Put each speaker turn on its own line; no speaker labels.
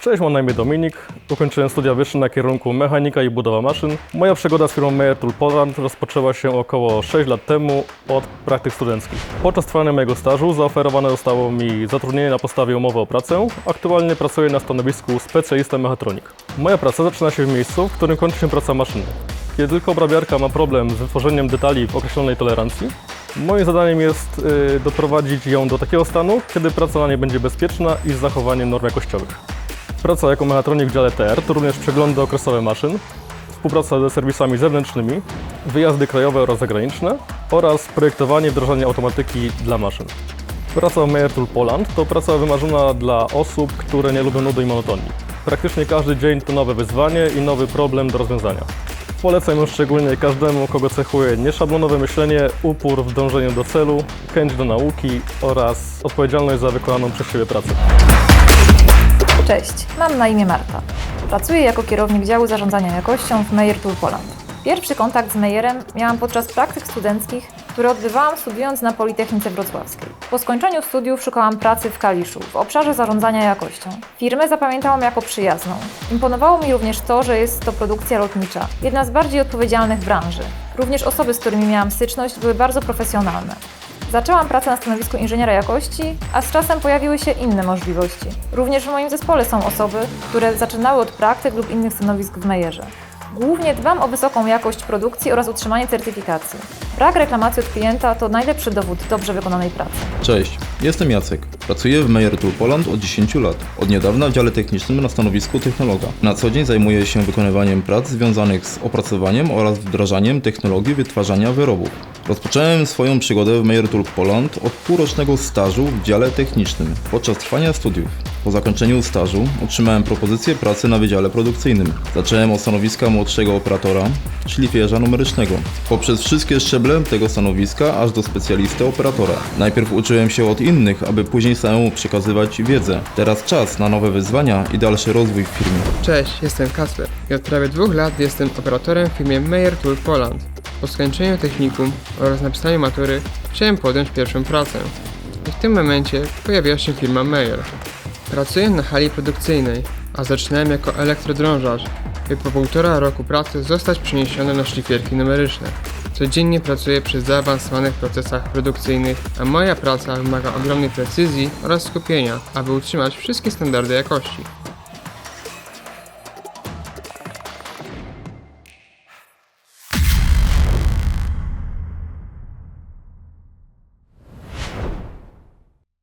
Cześć, mam na imię Dominik. Ukończyłem studia wyższe na kierunku mechanika i budowa maszyn. Moja przygoda z firmą Meyer Tool Poland rozpoczęła się około 6 lat temu od praktyk studenckich. Podczas trwania mojego stażu zaoferowane zostało mi zatrudnienie na podstawie umowy o pracę. Aktualnie pracuję na stanowisku specjalista mechatronik. Moja praca zaczyna się w miejscu, w którym kończy się praca maszyny. Kiedy tylko obrabiarka ma problem z wytworzeniem detali w określonej tolerancji, moim zadaniem jest y, doprowadzić ją do takiego stanu, kiedy praca na niej będzie bezpieczna i z zachowaniem norm jakościowych. Praca jako mechatronik w dziale TR to również przeglądy okresowe maszyn, współpraca ze serwisami zewnętrznymi, wyjazdy krajowe oraz zagraniczne oraz projektowanie i wdrażanie automatyki dla maszyn. Praca w Meyer Tool Poland to praca wymarzona dla osób, które nie lubią nudy i monotonii. Praktycznie każdy dzień to nowe wyzwanie i nowy problem do rozwiązania. Polecam ją szczególnie każdemu, kogo cechuje nieszablonowe myślenie, upór w dążeniu do celu, chęć do nauki oraz odpowiedzialność za wykonaną przez siebie pracę.
Cześć, mam na imię Marta. Pracuję jako kierownik działu zarządzania jakością w Meyer Tool Poland. Pierwszy kontakt z Meyerem miałam podczas praktyk studenckich, które odbywałam studiując na Politechnice Wrocławskiej. Po skończeniu studiów szukałam pracy w Kaliszu, w obszarze zarządzania jakością. Firmę zapamiętałam jako przyjazną. Imponowało mi również to, że jest to produkcja lotnicza, jedna z bardziej odpowiedzialnych branży. Również osoby, z którymi miałam styczność, były bardzo profesjonalne. Zaczęłam pracę na stanowisku inżyniera jakości, a z czasem pojawiły się inne możliwości. Również w moim zespole są osoby, które zaczynały od praktyk lub innych stanowisk w Meyerze. Głównie dbam o wysoką jakość produkcji oraz utrzymanie certyfikacji. Brak reklamacji od klienta to najlepszy dowód dobrze wykonanej pracy.
Cześć, jestem Jacek. Pracuję w Meyer Tool Poland od 10 lat. Od niedawna w dziale technicznym na stanowisku technologa. Na co dzień zajmuję się wykonywaniem prac związanych z opracowaniem oraz wdrażaniem technologii wytwarzania wyrobów. Rozpocząłem swoją przygodę w Meyer Tool Poland od półrocznego stażu w dziale technicznym podczas trwania studiów. Po zakończeniu stażu otrzymałem propozycję pracy na wydziale produkcyjnym. Zacząłem od stanowiska młodszego operatora, szlifierza numerycznego. Poprzez wszystkie szczeble tego stanowiska aż do specjalisty operatora. Najpierw uczyłem się od innych, aby później samemu przekazywać wiedzę. Teraz czas na nowe wyzwania i dalszy rozwój w firmie.
Cześć, jestem Kasper i od prawie dwóch lat jestem operatorem w firmie Meyer Tool Poland. Po skończeniu technikum oraz napisaniu matury chciałem podjąć pierwszą pracę. I w tym momencie pojawiła się firma Meyer. Pracuję na hali produkcyjnej, a zaczynałem jako elektrodrążarz, by po półtora roku pracy zostać przeniesionym na szlifierki numeryczne. Codziennie pracuję przy zaawansowanych procesach produkcyjnych, a moja praca wymaga ogromnej precyzji oraz skupienia, aby utrzymać wszystkie standardy jakości.